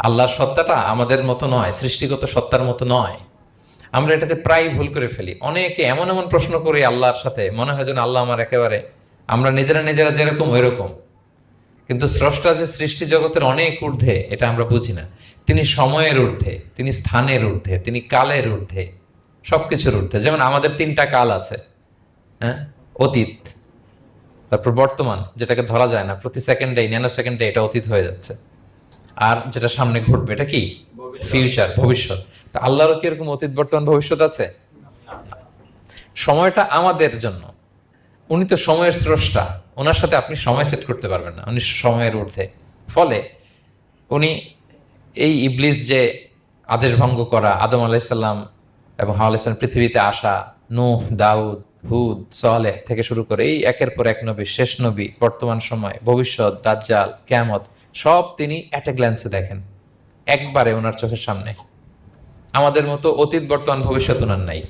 আল্লাহর সত্তাটা আমাদের মতো নয়, সৃষ্টিগত সত্তার মতো নয়। আমরা এটাতে প্রায় ভুল করে ফেলি। অনেকে এমন এমন প্রশ্ন করি আল্লাহর সাথে, মনে হয় যেন আল্লাহ আমার একেবারে, আমরা নিজেরা নিজেরা যেরকম ওই রকম কিন্তু স্রষ্টা যে সৃষ্টি জগতের অনেক ঊর্ধ্বে, এটা আমরা বুঝি না। তিনি সময়ের ঊর্ধ্বে, তিনি স্থানের ঊর্ধ্বে, তিনি কালের ঊর্ধ্বে সব কিছুর ঊর্ধ্বে। যেমন আমাদের তিনটা কাল আছে হ্যাঁ? অতীত, তারপর বর্তমান, যেটাকে ধরা যায় না। প্রতি সেকেন্ডে ন্যানো সেকেন্ডে এটা অতীত হয়ে যাচ্ছে। আর যেটা সামনে ঘটবে এটা কি? ফিউচার ভবিষ্যৎ। তা আল্লাহরও কি এরকম অতীত বর্তমান ভবিষ্যৎ আছে? সময়টা আমাদের জন্য। উনি তো সময়ের স্রষ্টা। ওনার সাথে আপনি সময় সেট করতে পারবেন না। উনি সময়ের ঊর্ধ্বে। ফলে উনি এই ইবলিস যে আদেশ ভঙ্গ করা আদম আলাইসাল্লাম এবং হাওয়া আলাইসাল্লাম পৃথিবীতে আসা নূহ দাউদ হুদ সালেহ থেকে শুরু করে এই একের পর এক নবী শেষ নবী বর্তমান সময় ভবিষ্যৎ দাজ্জাল কেয়ামত সব তিনি অ্যাট গ্ল্যান্সে দেখেন। একবারে ওনার চোখের সামনে। আমাদের মতো অতীত, বর্তমান, ভবিষ্যৎ ওনার নাই।